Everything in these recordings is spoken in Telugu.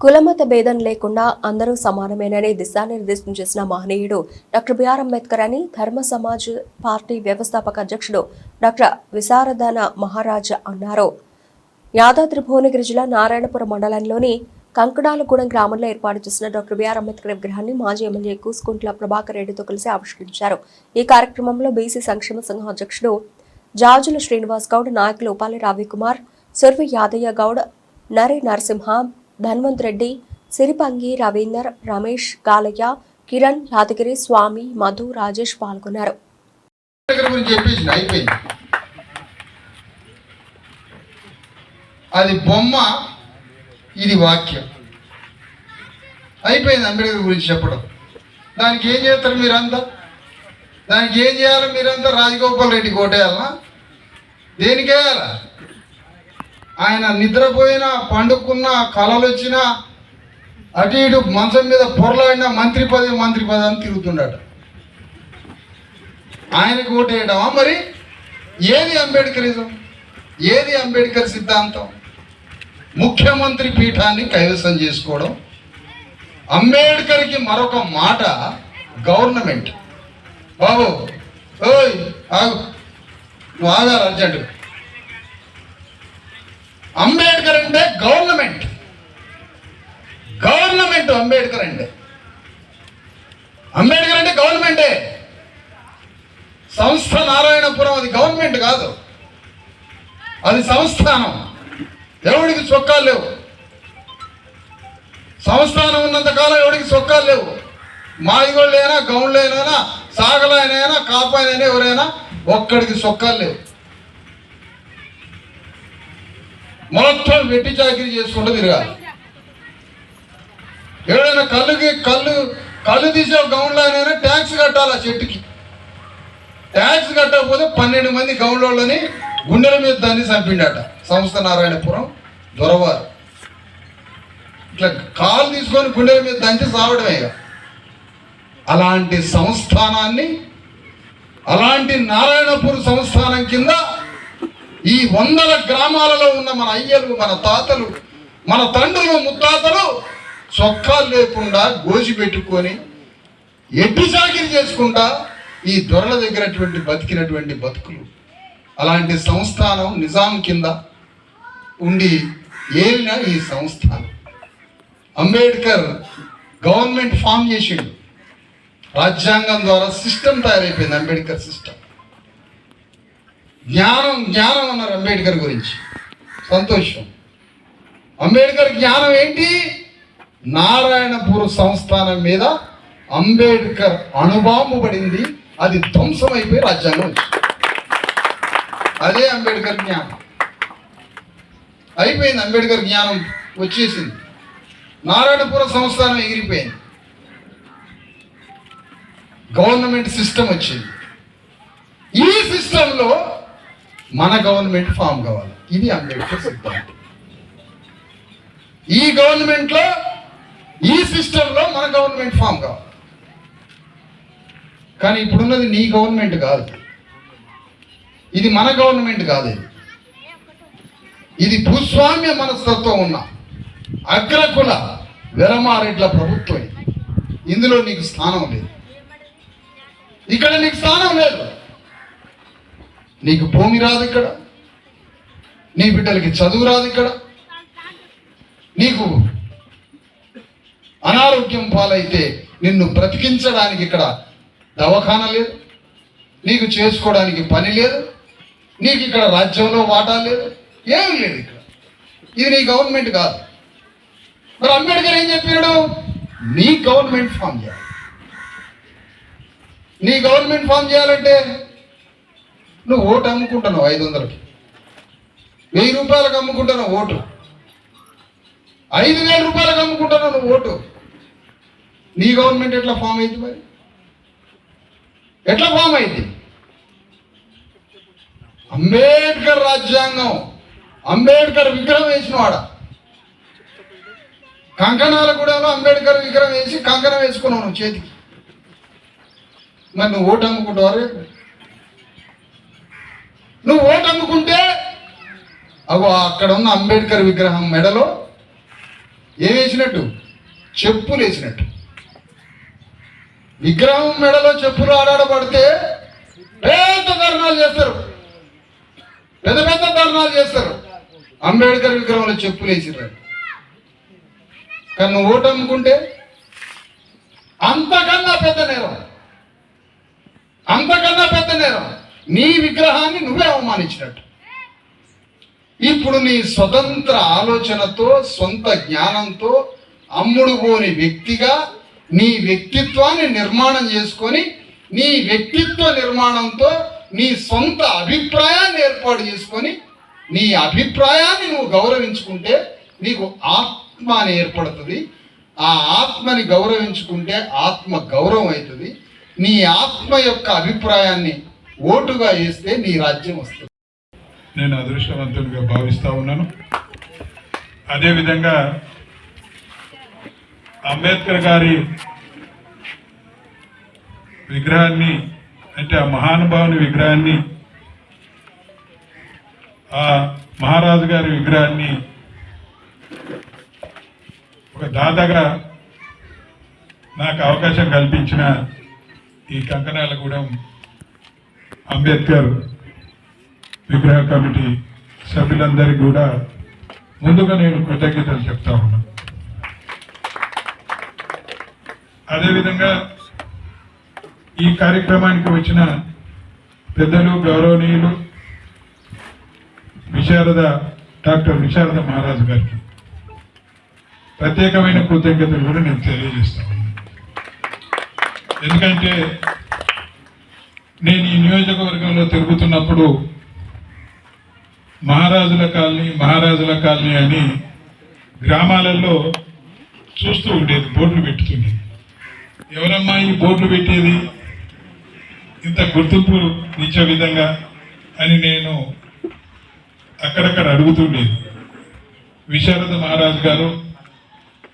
కులమత భేదం లేకుండా అందరూ సమానమేనని దిశానిర్దేశం చేసిన మహనీయుడు డాక్టర్ బిఆర్ అంబేద్కర్ అని ధర్మ సమాజ్ పార్టీ వ్యవస్థాపక అధ్యక్షుడు డాక్టర్ విశారదన మహారాజ్ అన్నారు. యాదాద్రి భువనగిరి జిల్లా నారాయణపురం మండలంలోని కంకడాలగూడెం గ్రామంలో ఏర్పాటు చేసిన డాక్టర్ బిఆర్ అంబేద్కర్ విగ్రహాన్ని మాజీ ఎమ్మెల్యే కూసుకుంట్ల ప్రభాకర్ రెడ్డితో కలిసి ఆవిష్కరించారు. ఈ కార్యక్రమంలో బీసీ సంక్షేమ సంఘం అధ్యక్షుడు జాజుల శ్రీనివాస్ గౌడ్ నాయకులు ఉపాలి రవికుమార్ సుర్వి యాదయ్య గౌడ్ నరి నరసింహ ధన్వంత్ రెడ్డి సిరిపంగి రవీందర్ రమేష్ గాలయ్య కిరణ్ యాదగిరి స్వామి మధు రాజేష్ పాల్గొన్నారు. అది బొమ్మ ఇది వాక్యం. అయిపోయింది అంబేద్కర్ గురించి చెప్పడం. దానికి ఏం చేస్తారు మీరంతా దానికి ఏం చేయాలి మీరంతా రాజగోపాల్ రెడ్డి కోటేయాలనా? దేనికి వేయాలా ఆయన నిద్రపోయినా పండుకున్న కళలు వచ్చినా అటు ఇటు మంచం మీద పొరలాడినా మంత్రి పదవి మంత్రి పదవి అని తిరుగుతుండట. ఆయనకు ఓటేయడమా మరి? ఏది అంబేద్కరిజం ఏది అంబేద్కర్ సిద్ధాంతం? ముఖ్యమంత్రి పీఠాన్ని కైవసం చేసుకోవడం. అంబేద్కర్కి మరొక మాట గవర్నమెంట్. బాబు ఓయ్ ఆగు. నువ్వు ఆగాలి అర్జెంటు అంబేద్కర్ అంటే గవర్నమెంట్. గవర్నమెంట్ అంబేద్కర్ అంటే. అంబేద్కర్ అంటే గవర్నమెంటే. సంస్థ నారాయణపురం అది గవర్నమెంట్ కాదు. అది సంస్థానం. ఎవడికి చొక్కాలు లేవు? సంస్థానం ఉన్నంతకాలం ఎవడికి చొక్కాలు లేవు? మాదిగోళ్ళైనా గౌన్లైనా సాగలైనా కాపాయనైనా ఎవరైనా ఒక్కడికి చొక్కాలు లేవు. మొత్తం వెట్టి చాకరీ చేసుకుంటూ తిరగాలి. ఎవడైనా కళ్ళుకి కళ్ళు కళ్ళు తీసే గౌన్లైనా ట్యాక్స్ కట్టాలి ఆ చెట్టుకి. ట్యాక్స్ కట్టకపోతే పన్నెండు మంది గౌన్లోళ్ళని గుండెల మీద దాన్ని చంపిండట. సంస్థ నారాయణపురం దొరవారు. ఇట్లా కాలు తీసుకొని గుండెల మీద దంచి సావడమే అలాంటి సంస్థానాన్ని అలాంటి నారాయణపూర్ సంస్థానం కింద ఈ వందల గ్రామాలలో ఉన్న మన అయ్యలు మన తాతలు మన తండ్రులు ముత్తాతలు చొక్కాలు లేకుండా గోజి పెట్టుకొని ఎడ్డు చాకిరి చేసుకుంటా ఈ దొరల దగ్గరటువంటి బతికినటువంటి బతుకులు. అలాంటి సంస్థానం నిజాం కింద ఉండి ఏలిన ఈ సంస్థానం. అంబేద్కర్ గవర్నమెంట్ ఫామ్ చేసిండు. రాజ్యాంగం ద్వారా సిస్టమ్ తయారైపోయింది అంబేద్కర్ సిస్టమ్. జ్ఞానం జ్ఞానం అన్నారు అంబేద్కర్ గురించి. సంతోషం. అంబేద్కర్ జ్ఞానం ఏంటి? నారాయణపూర్ సంస్థానం మీద అంబేద్కర్ అణుబాంబు పడింది అది ధ్వంసం రాజ్యాంగం వచ్చింది. అదే అంబేద్కర్ జ్ఞానం. అయిపోయింది అంబేద్కర్ జ్ఞానం వచ్చేసింది. నారాయణపుర సంస్థానం ఎగిరిపోయింది. గవర్నమెంట్ సిస్టమ్ వచ్చింది. ఈ సిస్టంలో మన గవర్నమెంట్ ఫామ్ కావాలి. ఇది అంబేద్కర్ సిద్ధాంతం. ఈ గవర్నమెంట్లో ఈ సిస్టంలో మన గవర్నమెంట్ ఫామ్ కావాలి. కానీ ఇప్పుడున్నది నీ గవర్నమెంట్ కాదు. ఇది మన గవర్నమెంట్ కాదు. ఇది ఇది భూస్వామ్య మనస్తత్వం ఉన్న అగ్రకుల విరమారెడ్ల ప్రభుత్వం. ఇది. ఇందులో నీకు స్థానం లేదు. ఇక్కడ నీకు స్థానం లేదు. నీకు భూమి రాదు ఇక్కడ. నీ బిడ్డలకి చదువు రాదు ఇక్కడ. నీకు అనారోగ్యం పాలైతే నిన్ను బ్రతికించడానికి ఇక్కడ దవాఖాన లేదు. నీకు చేసుకోవడానికి పని లేదు. నీకు ఇక్కడ రాజ్యంలో వాటా లేదు. ఏమీ లేదు ఇక్కడ. ఇది నీ గవర్నమెంట్ కాదు. మరి అంబేద్కర్ ఏం చెప్పాడు? నీ గవర్నమెంట్ ఫామ్ చేయాలి. నీ గవర్నమెంట్ ఫామ్ చేయాలంటే నువ్వు ఓటు అమ్ముకుంటున్నావు ఐదు వందలకి వెయ్యి రూపాయలకు అమ్ముకుంటున్నావు ఓటు. ఐదు వేల రూపాయలకు అమ్ముకుంటున్నావు నువ్వు ఓటు. నీ గవర్నమెంట్ ఎట్లా ఫామ్ అయింది మరి? ఎట్లా ఫామ్ అయింది? అంబేద్కర్ రాజ్యాంగం అంబేద్కర్ విగ్రహం వేసిన వాడ కంకణాల కూడా అంబేద్కర్ విగ్రహం వేసి కంకణం వేసుకున్నావు నువ్వు చేతికి. మరి నువ్వు ఓటు అమ్ముకుంటావు రేపు? నువ్వు ఓటు అమ్ముకుంటే అగో అక్కడ ఉన్న అంబేద్కర్ విగ్రహం మెడలో ఏం వేసినట్టు? చెప్పులు వేసినట్టు. విగ్రహం మెడలో చెప్పులు ఆడాడబడితే పెద్ద ధర్నాలు చేస్తారు. పెద్ద పెద్ద ధర్నాలు చేస్తారు. అంబేద్కర్ విగ్రహంలో చెప్పులు వేసిర్రు. కానీ నువ్వు ఓటు అమ్ముకుంటే అంతకన్నా పెద్ద నేరం. అంతకన్నా పెద్ద నేరం. నీ విగ్రహాన్ని నువ్వే అవమానించినట్టు. ఇప్పుడు నీ స్వతంత్ర ఆలోచనతో సొంత జ్ఞానంతో అమ్ముడు పోని వ్యక్తిగా నీ వ్యక్తిత్వాన్ని నిర్మాణం చేసుకొని నీ వ్యక్తిత్వ నిర్మాణంతో నీ సొంత అభిప్రాయాన్ని ఏర్పాటు చేసుకొని నీ అభిప్రాయాన్ని నువ్వు గౌరవించుకుంటే నీకు ఆత్మ అని ఏర్పడుతుంది. ఆ ఆత్మని గౌరవించుకుంటే ఆత్మ గౌరవం అవుతుంది. నీ ఆత్మ యొక్క అభిప్రాయాన్ని ఓటుగా వేస్తే నీ రాజ్యం వస్తుంది. నేను అదృష్టవంతుడిగా భావిస్తా ఉన్నాను. అదేవిధంగా అంబేద్కర్ గారి విగ్రహాన్ని అంటే ఆ మహానుభావుని విగ్రహాన్ని ఆ మహారాజు గారి విగ్రహాన్ని ఒక దాదాగా నాకు అవకాశం కల్పించిన ఈ కంకణాలగూడెం అంబేద్కర్ విగ్రహ కమిటీ సభ్యులందరికీ కూడా ముందుగా నేను కృతజ్ఞతలు చెప్తా ఉన్నాను అదేవిధంగా ఈ కార్యక్రమానికి వచ్చిన పెద్దలు గౌరవనీయులు విశారద డాక్టర్ విశారద మహారాజు గారికి ప్రత్యేకమైన కృతజ్ఞతలు కూడా నేను తెలియజేస్తా ఉన్నాను ఎందుకంటే నేను ఈ నియోజకవర్గంలో తిరుగుతున్నప్పుడు మహారాజుల కాలనీ మహారాజుల కాలనీ అని గ్రామాలలో చూస్తూ ఉండేది బోర్డులు పెట్టుతుండేది ఎవరమ్మా ఈ బోర్డులు పెట్టేది? ఇంత గుర్తింపు ఇచ్చే విధంగా అని నేను అక్కడక్కడ అడుగుతుండేది విశారద మహారాజు గారు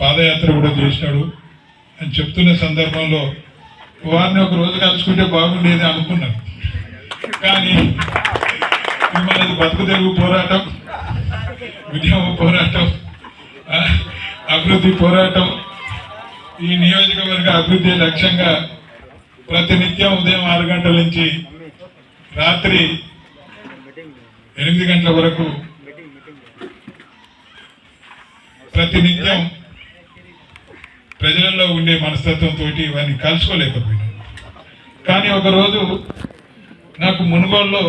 పాదయాత్ర కూడా చేశాడు అని చెప్తున్న సందర్భంలో వారిని ఒక రోజు కలుసుకుంటే బాగుండేది అనుకున్నాను. కానీ మిమ్మల్ని మనది బతుకు తెరుగు పోరాటం ఉద్యమ పోరాటం అభివృద్ధి పోరాటం ఈ నియోజకవర్గ అభివృద్ధి లక్ష్యంగా ప్రతినిత్యం ఉదయం ఆరు గంటల నుంచి రాత్రి ఎనిమిది గంటల వరకు ప్రతినిత్యం ప్రజలలో ఉండే మనస్తత్వంతో ఇవన్నీ కలుసుకోలేకపోయినా. కానీ ఒకరోజు నాకు మునుగోల్లో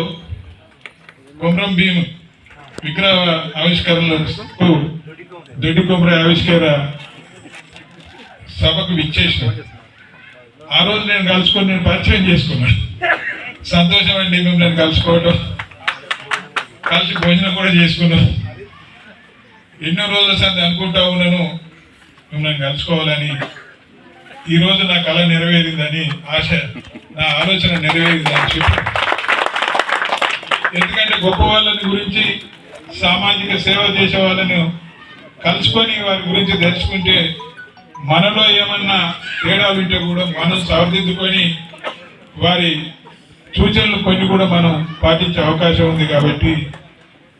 కొమరం భీమ్ విగ్రహ ఆవిష్కరణలకు దొడ్డి కొమర ఆవిష్కర సభకు విచ్చేసిన. ఆ రోజు నేను కలుసుకొని నేను పరిచయం చేసుకున్నాను సంతోషం అండి మిమ్మల్ని కలుసుకోవడం కలిసి భోజనం కూడా చేసుకున్నాను ఎన్నో రోజులు సంది అనుకుంటా ఉన్నాను. మిమ్మల్ని కలుసుకోవాలని ఈరోజు నా కళ నెరవేరిందని ఆశ నా ఆలోచన నెరవేరిందని చెప్పి. ఎందుకంటే గొప్ప వాళ్ళని గురించి సామాజిక సేవ చేసే వాళ్ళను కలుసుకొని వారి గురించి తెలుసుకుంటే మనలో ఏమన్నా తేడాలు ఉంటే కూడా మనం సవరిదిద్దుకొని వారి సూచనలు కొన్ని కూడా మనం పాటించే అవకాశం ఉంది కాబట్టి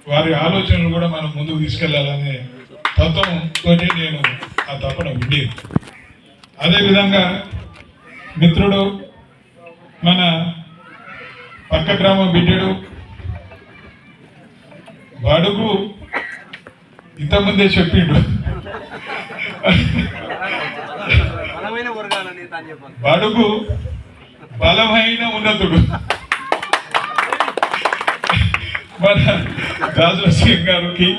వారి ఆలోచనలు కూడా మనం ముందుకు తీసుకెళ్ళాలనే తత్వంతో నేను ఆ తపన ఉండేది అదేవిధంగా మిత్రుడు మన పక్క గ్రామం బిడ్డడు బడుగు ఇంతకుముందే చెప్పిండు. బడుగు బలమైన ఉన్నతుడు. మన రాజుల సింగ్ గారికి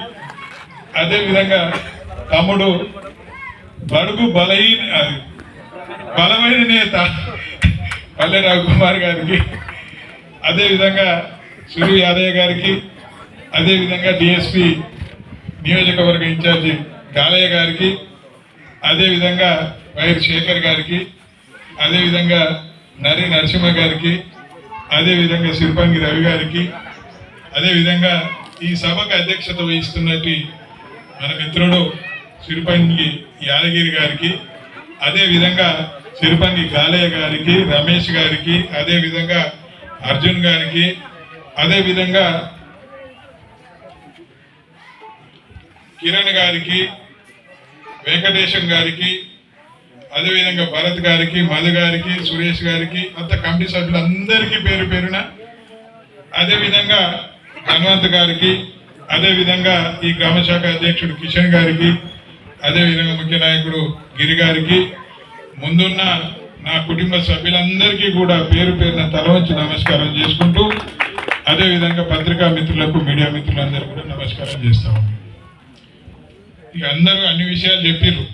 అదే విధంగా తమ్ముడు బడుగు బలహీన బలమైన నేత పల్లె రవికుమార్ గారికి అదేవిధంగా సురు సూర్య యాదయ్య గారికి అదేవిధంగా డిఎస్పి నియోజకవర్గ ఇన్ఛార్జి గాలయ్య గారికి అదే విధంగా వైర్ శేఖర్ గారికి అదేవిధంగా నరి నరసింహ గారికి అదేవిధంగా శిల్పంగి రవి గారికి అదేవిధంగా ఈ సభకు అధ్యక్షత వహిస్తున్నట్టు మన మిత్రుడు సిరిపంగి యాదగిరి గారికి అదే విధంగా సిరిపంగి గాలయ్య గారికి రమేష్ గారికి అదే విధంగా అర్జున్ గారికి అదే విధంగా కిరణ్ గారికి వెంకటేశం గారికి అదేవిధంగా భరత్ గారికి మధు గారికి సురేష్ గారికి అంత కమిటీ సభ్యులందరికీ పేరు పేరున అదేవిధంగా హనుమంత్ గారికి అదేవిధంగా ఈ గ్రామ శాఖ అధ్యక్షుడు కిషన్ గారికి అదేవిధంగా ముఖ్య నాయకుడు గిరి గారికి ముందున్న నా కుటుంబ సభ్యులందరికీ కూడా పేరు పేరున తల వచ్చి నమస్కారం చేసుకుంటూ అదేవిధంగా పత్రికా మిత్రులకు మీడియా మిత్రులందరూ కూడా నమస్కారం చేస్తాము ఇక అందరూ అన్ని విషయాలు చెప్పిర్రు.